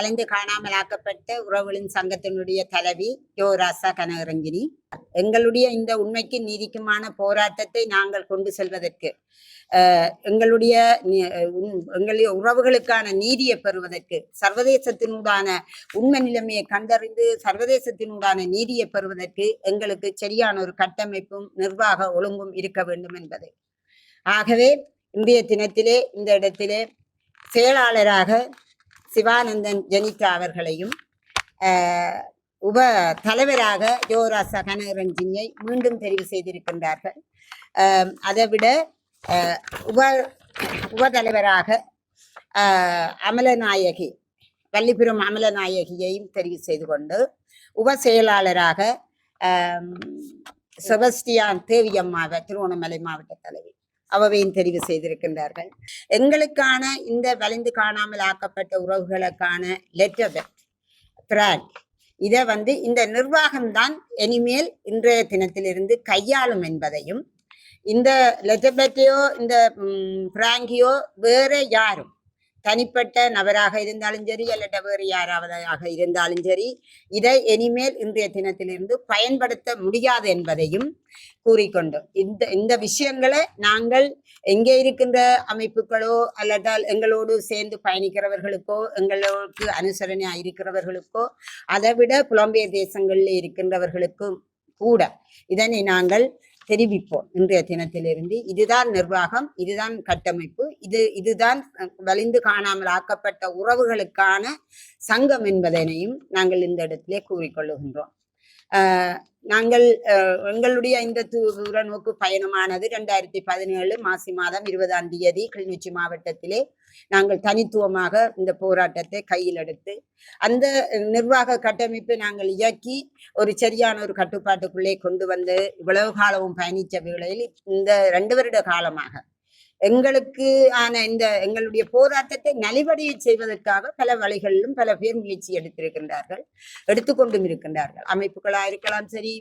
வளைந்து காணாமலாக்கப்பட்ட உறவுகளின் சங்கத்தினுடைய தலைவி யோராசா கனகரஞ்சினி. எங்களுடைய இந்த உண்மைக்கு நீதிக்குமான போராட்டத்தை நாங்கள் கொண்டு செல்வதற்கு எங்களுடைய எங்களுடைய உறவுகளுக்கான நீதியை பெறுவதற்கு சர்வதேசத்தினூடான உண்மை நிலைமையை கண்டறிந்து சர்வதேசத்தினூடான நீதியை பெறுவதற்கு எங்களுக்கு சரியான ஒரு கட்டமைப்பும் நிர்வாக ஒழுங்கும் இருக்க வேண்டும் என்பது. ஆகவே இன்றைய தினத்திலே இந்த இடத்திலே செயலாளராக சிவானந்தன் ஜெனிகா அவர்களையும் உப தலைவராக யோராசா கனகரஞ்சினியை மீண்டும் தெரிவு செய்திருக்கின்றார்கள். அதை அதைவிட உப உப தலைவராக அமலநாயகி வள்ளிபுரம் அமலநாயகியையும் தெரிவு செய்து கொண்டு உப செயலாளராக செபஸ்டியான் தேவியம்மாவை திருவண்ணாமலை மாவட்ட தலைவி அவவையும் தெரிவு செய்திருக்கின்றார்கள். எங்களுக்கான இந்த வலிந்து காணாமல் ஆக்கப்பட்ட உறவுகளுக்கான லெட்டர் பிராண்ட் இதை வந்து இந்த நிர்வாகம்தான் இனிமேல் இன்றைய தினத்திலிருந்து கையாளும் என்பதையும் இந்த லெட்டபெட்டையோ இந்த பிராங்கியோ வேற யாரும் தனிப்பட்ட நபராக இருந்தாலும் சரி அல்லது வேறு யாராவதாக இருந்தாலும் சரி இதை இனிமேல் இன்றைய தினத்திலிருந்து பயன்படுத்த முடியாது என்பதையும் கூறிக்கொண்டு இந்த இந்த விஷயங்களை நாங்கள் எங்கே இருக்கின்ற அமைப்புகளோ அல்லதால் எங்களோடு சேர்ந்து பயணிக்கிறவர்களுக்கோ எங்களோடு அனுசரணையா இருக்கிறவர்களுக்கோ அதை விட புலம்பெயர் தேசங்களில் இருக்கின்றவர்களுக்கும் கூட இதனை நாங்கள் தெரிவிப்போம் இன்றைய தினத்திலிருந்து. இதுதான் நிர்வாகம் இதுதான் கட்டமைப்பு இது இதுதான் வலிந்து காணாமல் ஆக்கப்பட்ட உறவுகளுக்கான சங்கம் என்பதனையும் நாங்கள் இந்த இடத்திலே கூறிக்கொள்ளுகின்றோம் நாங்கள் எங்களுடைய இந்த தூர நோக்கு பயணமானது ரெண்டாயிரத்தி பதினேழு மாசி மாதம் இருபதாம் தேதி கிளிநொச்சி மாவட்டத்திலே நாங்கள் தனித்துவமாக இந்த போராட்டத்தை கையில் எடுத்து அந்த நிர்வாக கட்டமைப்பை நாங்கள் இயக்கி ஒரு சரியான ஒரு கட்டுப்பாட்டுக்குள்ளே கொண்டு வந்து இவ்வளவு காலமும் பயணித்த வேளையில் இந்த ரெண்டு வருட காலமாக எங்களுக்கு ஆன இந்த எங்களுடைய போராட்டத்தை நலிவடைய செய்வதற்காக பல வழிகளிலும் பல பேர் முயற்சி எடுத்திருக்கின்றார்கள் எடுத்துக்கொண்டும் இருக்கின்றார்கள். அமைப்புகளா இருக்கலாம் சரி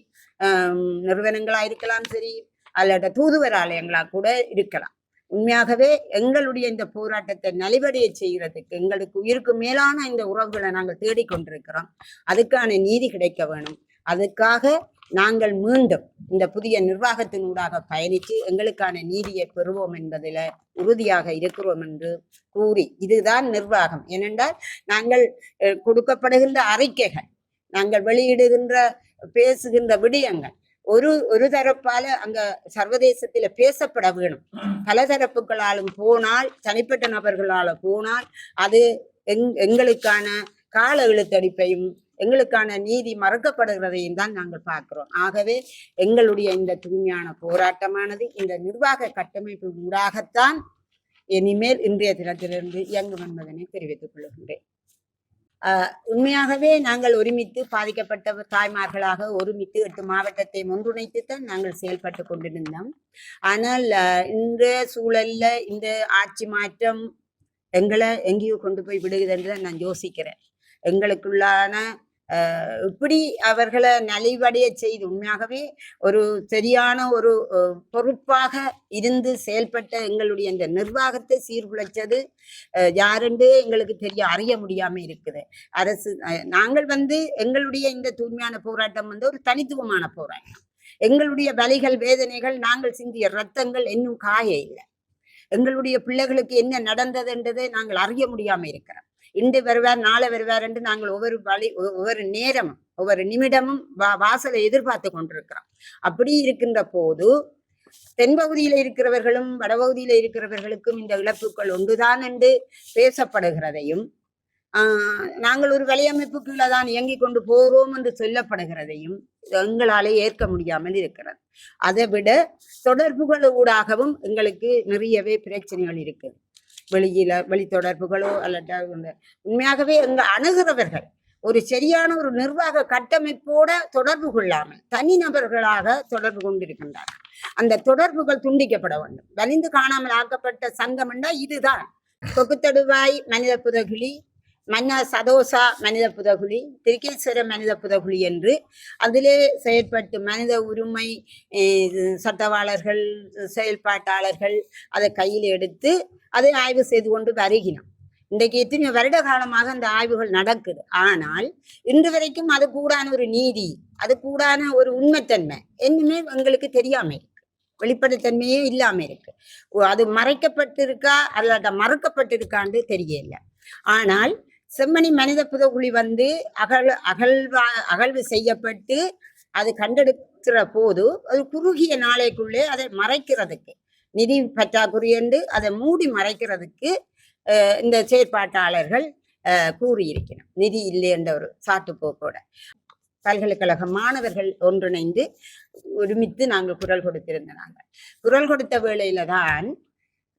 நிறுவனங்களா இருக்கலாம் சரி அல்லது தூதுவர் ஆலயங்களா கூட இருக்கலாம். உண்மையாகவே எங்களுடைய இந்த போராட்டத்தை நலிவடைய செய்கிறதுக்கு எங்களுக்கு உயிருக்கு மேலான இந்த உறவுகளை நாங்கள் தேடிக்கொண்டிருக்கிறோம் அதுக்கான நீதி கிடைக்க வேணும். அதுக்காக நாங்கள் மீண்டும் இந்த புதிய நிர்வாகத்தினூடாக பயணித்து எங்களுக்கான நீதியை பெறுவோம் என்பதில் உறுதியாக இருக்கிறோம் என்று கூறி இதுதான் நிர்வாகம். ஏனென்றால் நாங்கள் கொடுக்கப்படுகின்ற அறிக்கைகள் நாங்கள் வெளியிடுகின்ற பேசுகின்ற விடயங்கள் ஒரு ஒரு தரப்பால அங்க சர்வதேசத்துல பேசப்பட வேணும் பல தரப்புகளாலும் போனால் தனிப்பட்ட நபர்களால போனால் அது எங் எங்களுக்கான கால இழுத்தடிப்பையும் எங்களுக்கான நீதி மறக்கப்படுகிறதையும் தான் நாங்கள் பார்க்கிறோம். ஆகவே எங்களுடைய இந்த தூய்மையான போராட்டமானது இந்த நிர்வாக கட்டமைப்பு ஊடாகத்தான் இனிமேல் இன்றைய தினத்திலிருந்து இயங்கும் என்பதனை தெரிவித்துக் கொள்கின்றேன். உண்மையாகவே நாங்கள் ஒருமித்து பாதிக்கப்பட்ட தாய்மார்களாக ஒருமித்து எட்டு மாவட்டத்தை ஒன்றிணைத்து தான் நாங்கள் செயல்பட்டு கொண்டிருந்தோம். ஆனால் இந்த சூழல்ல இந்த ஆட்சி மாற்றம் எங்களை எங்கேயோ கொண்டு போய் விடுகிறது என்று நான் யோசிக்கிறேன். எங்களுக்குள்ளான இப்படி அவர்களை நலிவடைய செய்து உண்மையாகவே ஒரு சரியான ஒரு பொறுப்பாக இருந்து செயல்பட்ட எங்களுடைய இந்த நிர்வாகத்தை சீர்குலைச்சது அஹ், எங்களுக்கு தெரிய அறிய முடியாம இருக்குது. அரசு நாங்கள் வந்து எங்களுடைய இந்த தூய்மையான போராட்டம் வந்து ஒரு தனித்துவமான போராட்டம். எங்களுடைய வலிகள் வேதனைகள் நாங்கள் சிந்திய ரத்தங்கள் இன்னும் காய இல்லை எங்களுடைய பிள்ளைகளுக்கு என்ன நடந்தது என்றதை நாங்கள் அறிய முடியாம இருக்கிறோம். இன்று வருவார் நாளை வருவார் என்று நாங்கள் ஒவ்வொரு வழி ஒ- ஒவ்வொரு நேரமும் ஒவ்வொரு நிமிடமும் வா வாசலை எதிர்பார்த்து கொண்டிருக்கிறோம். அப்படி இருக்கின்ற போது தென்பகுதியில இருக்கிறவர்களும் வடபகுதியில இருக்கிறவர்களுக்கும் இந்த இழப்புகள் ஒன்றுதான் என்று பேசப்படுகிறதையும் நாங்கள் ஒரு வலையமைப்பு கீழே தான் இயங்கிக் கொண்டு போகிறோம் என்று சொல்லப்படுகிறதையும் எங்களாலே ஏற்க முடியாமல் இருக்கிறது. அதை விட தொடர்புகள் ஊடாகவும் எங்களுக்கு நிறையவே பிரச்சனைகள் இருக்குது வெளியில வெளி தொடர்புகளோ அல்லது உண்மையாகவே எங்க அணுகிறவர்கள் ஒரு சரியான ஒரு நிர்வாக கட்டமைப்போட தொடர்பு கொள்ளாமல் தனிநபர்களாக தொடர்பு கொண்டிருக்கின்றார்கள். அந்த தொடர்புகள் துண்டிக்கப்பட வேண்டும். வலிந்து காணாமல் ஆக்கப்பட்ட சங்கம்னா இதுதான். தொகுத்தடுவாய் மனித புதகிளி மன்ன சதோசா மனித புதகுலி திருக்கேஸ்வர மனித புதகுலி என்று அதிலே செயற்பட்டு மனித உரிமை சட்டவாளர்கள் செயல்பாட்டாளர்கள் அதை கையில் எடுத்து அதை ஆய்வு செய்து கொண்டு வருகினோம் இன்றைக்கு எத்தனை வருட காலமாக அந்த ஆய்வுகள் நடக்குது. ஆனால் இன்று வரைக்கும் அது கூடான ஒரு நீதி அது கூடான ஒரு உண்மைத்தன்மை என்னுமே எங்களுக்கு தெரியாம இருக்கு. வெளிப்படைத்தன்மையே இல்லாம இருக்கு. அது மறைக்கப்பட்டிருக்கா அல்லது மறுக்கப்பட்டிருக்கான்னு தெரியல. ஆனால் செம்மணி மனித புதகுழி வந்து அகழ் அகழ்வா அகழ்வு செய்யப்பட்டு அது கண்டெடுக்கிற போது அது குறுகிய நாளைக்குள்ளே அதை மறைக்கிறதுக்கு. நிதி பற்றாக்குறை என்று அதை மூடி மறைக்கிறதுக்கு இந்த செயற்பாட்டாளர்கள் கூறியிருக்கணும் நிதி இல்லை என்ற ஒரு சாட்டுப்போக்கோட பல்கலைக்கழக மாணவர்கள் ஒன்றிணைந்து ஒருமித்து நாங்கள் குரல் கொடுத்திருந்த நாங்கள். குரல் கொடுத்த வேளையில தான்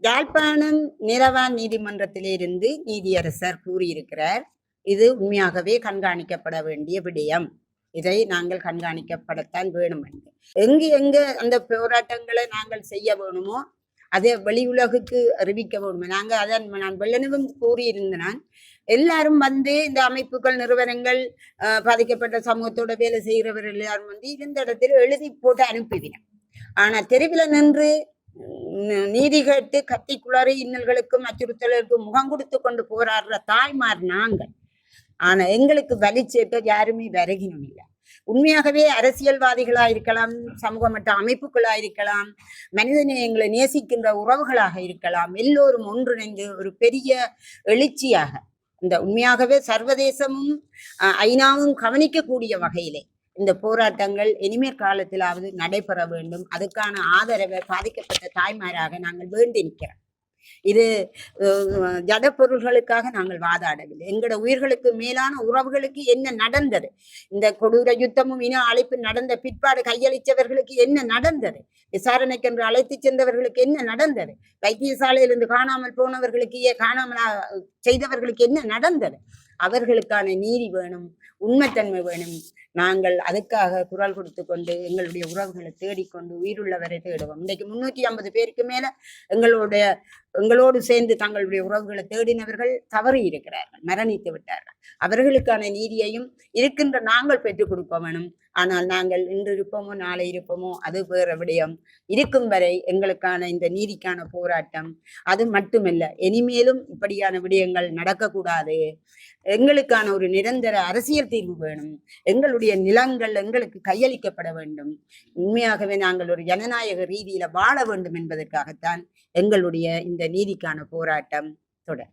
யாழ்ப்பாணம் நிலவான் நீதிமன்றத்திலிருந்து நீதியரசர் கூறியிருக்கிறார் இது உண்மையாகவே கண்காணிக்கப்பட வேண்டிய விடயம். இதை நாங்கள் கண்காணிக்கப்படத்தான் வேணும் என்று. எங்கு எங்க அந்த போராட்டங்களை நாங்கள் செய்ய வேணுமோ அதை வெளி உலகுக்கு அறிவிக்க வேணுமோ. நாங்கள் அதான் நான் வெள்ளனவும் கூறியிருந்தேன். எல்லாரும் வந்து இந்த அமைப்புகள் நிறுவனங்கள் பாதிக்கப்பட்ட சமூகத்தோட வேலை செய்கிறவர்கள் எல்லாரும் வந்து இருந்த இடத்தில் எழுதி போட்டு அனுப்பிவினோம் ஆனா தெருவில் நின்று நீதி கேட்டு கத்தி குளறி இன்னல்களுக்கும் அச்சுறுத்தலுக்கும் முகம் கொடுத்து கொண்டு போராடுற தாய்மார் நாங்கள். ஆனா எங்களுக்கு வலிச்சேட்ட யாருமே வருகினும் இல்லை. உண்மையாகவே அரசியல்வாதிகளா இருக்கலாம் சமூக மட்ட அமைப்புகளா இருக்கலாம் மனிதநேயங்களை நேசிக்கின்ற உறவுகளாக இருக்கலாம் எல்லோரும் ஒன்றிணைந்து ஒரு பெரிய எழுச்சியாக இந்த உண்மையாகவே சர்வதேசமும் ஐநாவும் கவனிக்கக்கூடிய வகையிலே இந்த போராட்டங்கள் இனிமேல் காலத்திலாவது நடைபெற வேண்டும். அதுக்கான ஆதரவை பாதிக்கப்பட்ட தாய்மாராக நாங்கள் வேண்டி நிற்கிறோம் இது ஜட பொருள்களுக்காக நாங்கள் வாதாடவில்லை. எங்களோட உயிர்களுக்கு மேலான உறவுகளுக்கு என்ன நடந்தது? இந்த கொடூர யுத்தமும் இன அழைப்பு நடந்த பிற்பாடு கையளித்தவர்களுக்கு என்ன நடந்தது? விசாரணைக்கென்று அழைத்து சென்றவர்களுக்கு என்ன நடந்தது? வைத்தியசாலையிலிருந்து காணாமல் போனவர்களுக்கு காணாமல் செய்தவர்களுக்கு என்ன நடந்தது? அவர்களுக்கான நீதி வேணும் உண்மைத்தன்மை வேணும். நாங்கள் அதுக்காக குரல் கொடுத்து கொண்டு எங்களுடைய உறவுகளை தேடிக்கொண்டு உயிருள்ளவரை தேடுவோம். இன்றைக்கு முன்னூற்றி ஐம்பது பேருக்கு மேல எங்களுடைய எங்களோடு சேர்ந்து தங்களுடைய உறவுகளை தேடினவர்கள் தவறி இருக்கிறார்கள் மரணித்து விட்டார்கள். அவர்களுக்கான நீதியையும் இருக்கின்ற நாங்கள் பெற்றுக் கொடுக்க வேணும். ஆனால் நாங்கள் இன்று இருப்போமோ நாளை இருப்போமோ அது வேற விடயம். இருக்கும் வரை எங்களுக்கான இந்த நீதிக்கான போராட்டம். அது மட்டுமல்ல இனிமேலும் இப்படியான விடயங்கள் நடக்கக்கூடாது. எங்களுக்கான ஒரு நிரந்தர அரசியல் தீர்வு வேணும். எங்களுடைய நிலங்கள் எங்களுக்கு கையளிக்கப்பட வேண்டும். உண்மையாகவே நாங்கள் ஒரு ஜனநாயக ரீதியில வாழ வேண்டும் என்பதற்காகத்தான் எங்களுடைய இந்த நீதிக்கான போராட்டம் தொடர்.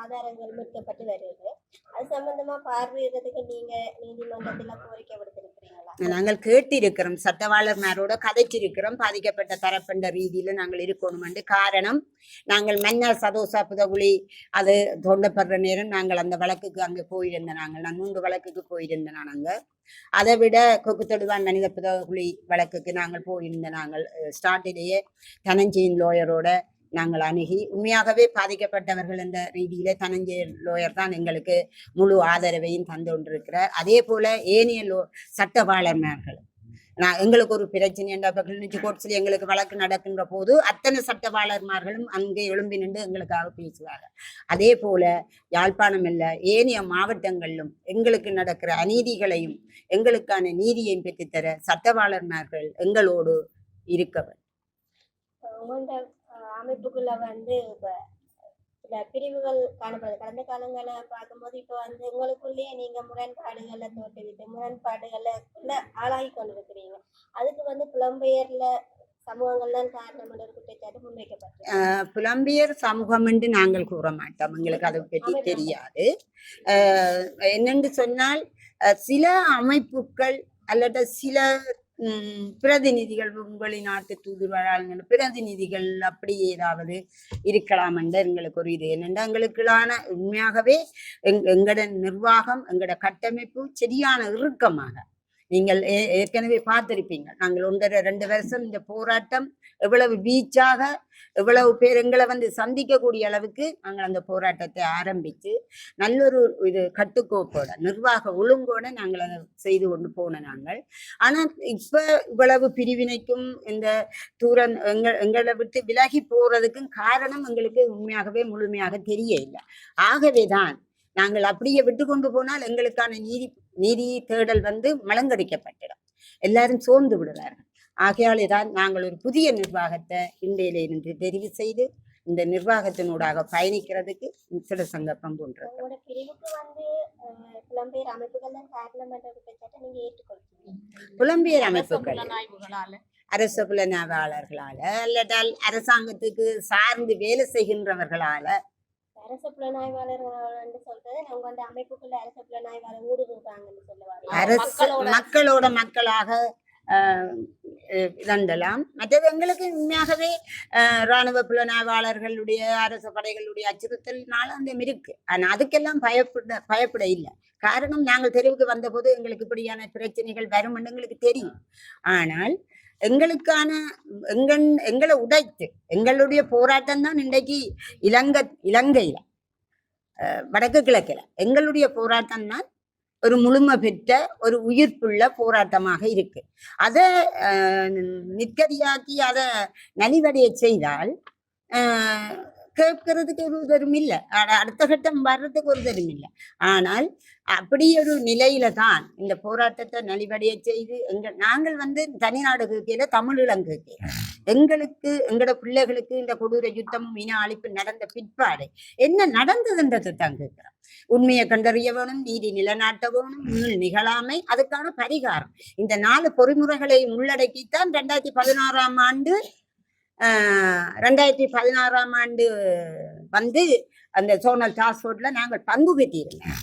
ஆதாரங்கள் மீட்கப்பட்டு வருகிறது. அது சம்பந்தமா பார்வையிடுறதுக்கு நீங்க நீதிமன்றத்துல கோரிக்கை விடுத்திருக்கிறீங்களா? நாங்கள் கேட்டிருக்கிறோம். சட்டவாளர்மாரோட கதைச்சிருக்கிறோம். பாதிக்கப்பட்ட தரப்பண்ட ரீதியில நாங்கள் இருக்கணும் காரணம் நாங்கள் மன்னர் சதோசா புதகுலி அது தோண்டப்படுற நேரம் நாங்கள் அந்த வழக்குக்கு அங்கே போயிருந்தோம் நாங்கள். நான் மூன்று வழக்குக்கு போயிருந்தேன் நான் அங்கே. அதை விட கொக்கு தொடுவான் மனித புதகுலி வழக்குக்கு நாங்கள் போயிருந்தோம் நாங்கள் ஸ்டார்டிலேயே தனஞ்சியின் லோயரோட நாங்கள் அணுகி உண்மையாகவே பாதிக்கப்பட்டவர்கள் என்ற ரீதியிலே தனஞ்சய லோயர் தான் எங்களுக்கு முழு ஆதரவையும் தந்து கொண்டிருக்கிறார். அதே போல ஏனைய லோ சட்டவாளர்மார்கள். நான் எங்களுக்கு ஒரு பிரச்சனை என்ற கிளினிச்சு கோர்ட்ஸில் எங்களுக்கு வழக்கு நடக்கின்ற போது அத்தனை சட்டவாளர்மார்களும் அங்கே எழும்பி நின்று எங்களுக்காக பேசுவார்கள் அதே போல யாழ்ப்பாணம் இல்லை ஏனைய மாவட்டங்களிலும் எங்களுக்கு நடக்கிற அநீதிகளையும் எங்களுக்கான நீதியையும் பெற்றுத்தர சட்டவாளர்மார்கள் எங்களோடு இருக்கவர். அமைப்புக்குள்ள வந்து இப்ப சில பிரிவுகள் காணப்படுது. கடந்த காலங்களை பார்க்கும்போது இப்ப வந்து உங்களுக்குள்ளேயே நீங்க முரண்பாடுகளை தோற்றுவிட்டு முரண்பாடுகளை ஆளாகி கொண்டிருக்கிறீங்க. அதுக்கு வந்து புலம்பெயர்ல புலம்பியர் சமூகம் என்று நாங்கள் கூற மாட்டோம். எங்களுக்கு அதை பற்றி தெரியாது. என்னென்று சொன்னால் சில அமைப்புகள் அல்லது சில பிரதிநிதிகள் பிரதிநிதிகள் நாட்டு தூதுவராளர்கள் பிரதிநிதிகள் அப்படி ஏதாவது இருக்கலாம் என்று எங்களுக்கு ஒரு இது. என்னென்னா எங்களுக்கான உண்மையாகவே எங் எங்களோட நிர்வாகம் எங்களோட கட்டமைப்பு சரியான இறுக்கமாக நீங்கள் ஏ- ஏற்கனவே பார்த்திருப்பீங்க. நாங்கள் ஒன்றரை ரெண்டு வருஷம் இந்த போராட்டம் எவ்வளவு வீச்சாக எவ்வளவு பேர் எங்களை வந்து சந்திக்கக்கூடிய அளவுக்கு நாங்கள் அந்த போராட்டத்தை ஆரம்பித்து நல்லொரு இது கட்டுக்கோப்போட நிர்வாக ஒழுங்கோட நாங்கள் அதை செய்து கொண்டு போன நாங்கள். ஆனால் இப்போ இவ்வளவு பிரிவினைக்கும் இந்த தூரம் எங்க எங்களை விட்டு விலகி போறதுக்கும் காரணம் எங்களுக்கு உண்மையாகவே முழுமையாக தெரிய இல்லை ஆகவேதான் நாங்கள் அப்படியே விட்டு கொண்டு போனால் எங்களுக்கான நீதி நீதி தேடல் வந்து மலங்கடிக்கப்பட்டிடும். எல்லாரும் சோர்ந்து விடுவார்கள். ஆகையாலே தான் நாங்கள் ஒரு புதிய நிர்வாகத்தை இன்றையிலிருந்து தெரிவு செய்து இந்த நிர்வாகத்தினூடாக பயணிக்கிறதுக்கு சில அஹ், புலம்பெயர் அமைப்புகள் அரச புலனாய்வாளர்களால அல்லதால் அரசாங்கத்துக்கு சார்ந்து வேலை செய்கின்றவர்களால அரச புலனாய்வாளர்கள் சொல்றது அவங்க வந்து அமைப்புக்குள்ள அரச புலனாய்வாளர் ஊடுருவாங்கன்னு சொல்லுவாங்க. மக்களோட மக்களாக ஆஹ், மற்றது எங்களுக்கு உண்மையாகவே இராணுவ ராணுவ புலனாய்வாளர்களுடைய அரசு படைகளுடைய அச்சுறுத்தல்னால அந்த இருக்கு. ஆனால் அதுக்கெல்லாம் பயப்பட பயப்பட இல்லை. காரணம் நாங்கள் தெருவுக்கு வந்தபோது எங்களுக்கு இப்படியான பிரச்சனைகள் வரும் எங்களுக்கு தெரியும். ஆனால் எங்களுக்கான எங்கள் எங்களை உடைத்து எங்களுடைய போராட்டம் தான் இன்றைக்கு இலங்கை இலங்கையில வடக்கு கிழக்கில். எங்களுடைய போராட்டம் தான் ஒரு முழுமை பெற்ற ஒரு உயிர்ப்புள்ள போராட்டமாக இருக்கு. அதை நிற்கதியாக்கி அதை நலிவடைய செய்தால் ஆஹ், கேட்கறதுக்கு ஒரு தரும் இல்லை அடுத்த கட்டம் வர்றதுக்கு ஒரு தரும் இல்லை ஆனால் அப்படி ஒரு நிலையில தான் இந்த போராட்டத்தை நலிவடைய செய்து எங்க நாங்கள் வந்து தனிநாடு கேட்கல தமிழ் கேட்கல. எங்களுக்கு எங்களோட பிள்ளைகளுக்கு இந்த கொடூர யுத்தமும் இன அழிப்பு நடந்த பிற்பாடு என்ன நடந்ததுன்றது தான் கேட்கிறோம். உண்மையை கண்டறிய வேணும் நீதி நிலநாட்ட வேணும் மீள் நிகழாமை அதுக்கான பரிகாரம். இந்த நாலு பொறிமுறைகளை உள்ளடக்கித்தான் ரெண்டாயிரத்தி பதினாறாம் ஆண்டு ரெண்டாயிரத்தி பதினாறாம் ஆண்டு வந்து அந்த சோனல் டாஸ்க் ஃபோர்ஸ்ல நாங்கள் பங்கு பெற்றிருந்தோம்.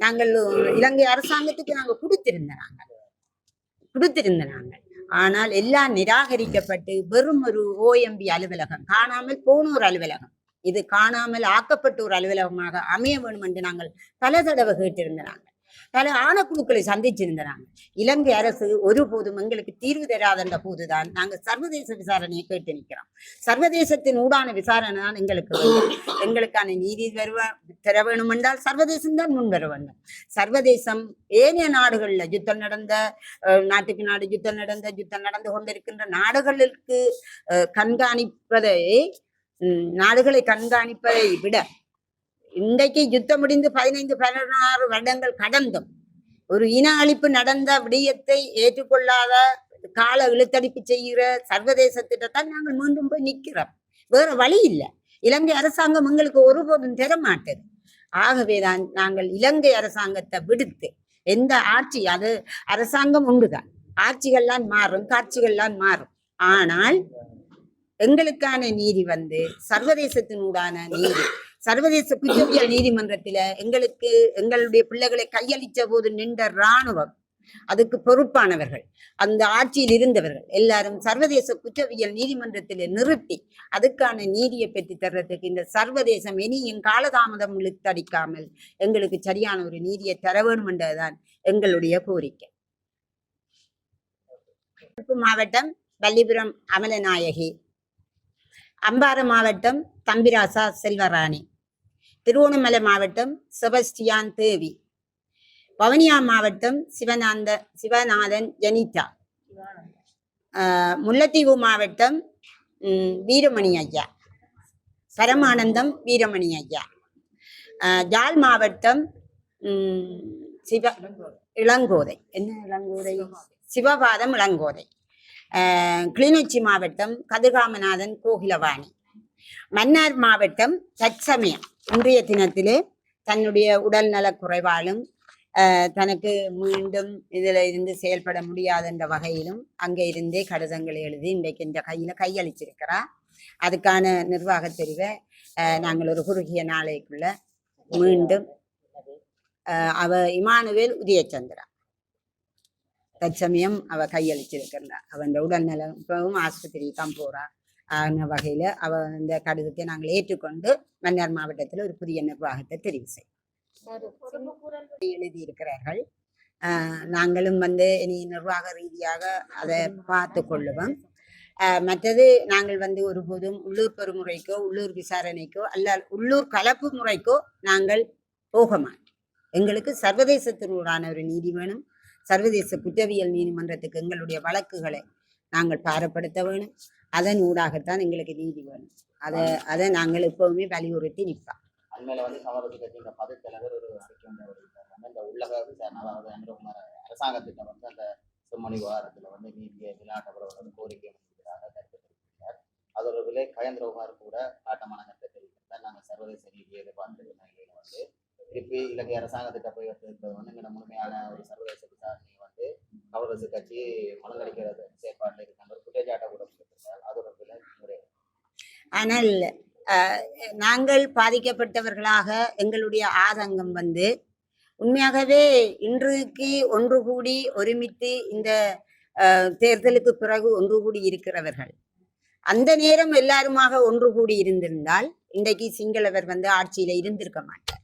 நாங்கள் இலங்கை அரசாங்கத்துக்கு நாங்கள் கொடுத்திருந்தோம் நாங்கள் கொடுத்திருந்தோம் நாங்கள் ஆனால் எல்லாம் நிராகரிக்கப்பட்டு வெறும் ஒரு ஓஎம்பி அலுவலகம் காணாமல் போன ஒரு அலுவலகம். இது காணாமல் ஆக்கப்பட்ட ஒரு அலுவலகமாக அமைய வேண்டும் என்று நாங்கள் பல தடவை கேட்டிருந்த நாங்கள் பல ஆணக்குழுக்களை சந்திச்சிருந்தாங்க இலங்கை அரசு ஒருபோதும் எங்களுக்கு தீர்வு தராதென்ற போதுதான் நாங்கள் சர்வதேச விசாரணையை கேட்டு நிற்கிறோம். சர்வதேசத்தின் ஊடான விசாரணை தான் எங்களுக்கு எங்களுக்கான நீதி வருவ தர வேணும் என்றால் சர்வதேசம் தான் முன் வர வேண்டும். சர்வதேசம் ஏனைய நாடுகளில் யுத்தம் நடந்த அஹ், நாட்டுக்கு நாடு யுத்தம் நடந்த யுத்தம் நடந்து கொண்டிருக்கின்ற நாடுகளுக்கு கண்காணிப்பதை நாடுகளை கண்காணிப்பதை விட இன்றைக்கு யுத்தம் முடிந்து பதினைந்து பதினாறு வருடங்கள் கடந்தும் ஒரு இன அழிப்பு நடந்த விடயத்தை ஏற்றுக்கொள்ளாத கால இழுத்தடிப்பு செய்கிற சர்வதேச சர்வதேசத்திட்டத்தான் நாங்கள் மீண்டும் போய் நிற்கிறோம். வேற வழி இல்லை. இலங்கை அரசாங்கம் எங்களுக்கு ஒருபோதும் தரமாட்டது. ஆகவேதான் நாங்கள் இலங்கை அரசாங்கத்தை விடுத்து எந்த ஆட்சி அது அரசாங்கம் உண்டுதான் ஆட்சிகள்லாம் மாறும் காட்சிகள்லாம் மாறும். ஆனால் எங்களுக்கான நீதி வந்து சர்வதேசத்தினூடான நீதி. சர்வதேச குற்றவியல் நீதிமன்றத்தில எங்களுக்கு எங்களுடைய பிள்ளைகளை கையளிச்ச போது நின்ற இராணுவம் அதுக்கு பொறுப்பானவர்கள். அந்த ஆட்சியில் இருந்தவர்கள் எல்லாரும் சர்வதேச குற்றவியல் நீதிமன்றத்தில் நிறுத்தி அதுக்கான நீதியை பெற்று தர்றதுக்கு இந்த சர்வதேசம் இனியும் காலதாமதம் இழுத்தடிக்காமல் எங்களுக்கு சரியான ஒரு நீதியை தர வேண்டும் என்றதுதான் எங்களுடைய கோரிக்கை. மாவட்டம் வல்லிபுரம் அமலநாயகி. அம்பாறு மாவட்டம் தம்பிராசா செல்வராணி. திருவோணமலை மாவட்டம் செபஸ்டியான் தேவி. வவுனியா மாவட்டம் சிவநாந்த சிவநாதன் ஜெனிதா. முல்லைத்தீவு மாவட்டம் வீரமணி ஐயா. பரமானந்தம் வீரமணி ஐயா. ஜால் ஜாழ் மாவட்டம் சிவ இளங்கோதை. என்ன இளங்கோதை? சிவபாதம் இளங்கோதை. கிளிநொச்சி மாவட்டம் கதிர்காமநாதன் கோகிலவாணி. மன்னார் மாவட்டம் தற்சமயம் இன்றைய தினத்திலே தன்னுடைய உடல் நலக் குறைவாலும் ஆஹ் தனக்கு மீண்டும் இதில் இருந்து செயல்பட முடியாதுன்ற வகையிலும் அங்கே இருந்தே கடிதங்களை எழுதி இன்றைக்கு இந்த கையில் கையளிச்சிருக்கிறார். அதுக்கான நிர்வாகத் தெரிவை நாங்கள் ஒரு குறுகிய நாளைக்குள்ள மீண்டும் அவ இமானுவேல் உதயச்சந்திரா. தற்சமயம் அவ கையளிச்சிருக்கிறா அவன் உடல் நலம் இப்பவும் ஆஸ்பத்திரி தான் போறா. ஆன வகையில அவ இந்த கடிதத்தை நாங்கள் ஏற்றுக்கொண்டு மன்னார் மாவட்டத்தில் ஒரு புதிய நிர்வாகத்தை தெரிவு செய்யும் எழுதியிருக்கிறார்கள். ஆஹ் நாங்களும் வந்து இனி நிர்வாக ரீதியாக அதை பார்த்து கொள்ளுவோம். மற்றது நாங்கள் வந்து ஒருபோதும் உள்ளூர் பெருமுறைக்கோ உள்ளூர் விசாரணைக்கோ அல்ல உள்ளூர் கலப்பு முறைக்கோ நாங்கள் போக மாட்டோம். எங்களுக்கு சர்வதேசத்தினூடான ஒரு நீதி வேணும். சர்வதேச குற்றவியல் நீதிமன்றத்துக்கு எங்களுடைய வழக்குகளை நாங்கள் பாரப்படுத்த வேணும். அதன் ஊடாகத்தான் எங்களுக்கு நீதி வேணும். அதை அதை நாங்கள் எப்பவுமே வலியுறுத்தி நிற்போம். அண்மையில வந்து சமரச கட்சியின் பதத்தலைவர் ஒரு அறிக்கை ஒன்று வெளியிட்டாங்க இந்த உள்ளக விசாரணை அதாவது அரசாங்கத்திட்ட வந்து அந்த செம்மணி விவகாரத்துல வந்து நீதியை நிலாட்டப்பட வந்து கோரிக்கை வைக்கிறாங்க கருத்து தெரிவிக்கிறார் அது ஒரு கயந்திரகுமார் கூட காட்டமான கருத்தை தெரிவித்தார் நாங்கள் சர்வதேச ரீதியை எதிர்பார்த்திருந்த நிலையில வந்து திருப்பி இலங்கை அரசாங்கத்திட்ட போய் இருக்கிறது வந்து எங்களோட முழுமையான ஒரு சர்வதேச கவர்னஸ் கட்சி மலங்கடிக்கிறது செயற்பாட்டில் இருக்காங்க ஒரு குற்றச்சாட்டை கூட கொடுத்திருக்கார் அது ஒரு முறை. ஆனால் நாங்கள் பாதிக்கப்பட்டவர்களாக எங்களுடைய ஆதங்கம் வந்து உண்மையாகவே இன்றைக்கு ஒன்று கூடி ஒருமித்து இந்த அஹ், தேர்தலுக்கு பிறகு ஒன்று கூடி இருக்கிறவர்கள். அந்த நேரம் எல்லாருமாக ஒன்று கூடி இருந்திருந்தால் இன்றைக்கு சிங்களவர் வந்து ஆட்சியில இருந்திருக்க மாட்டார்.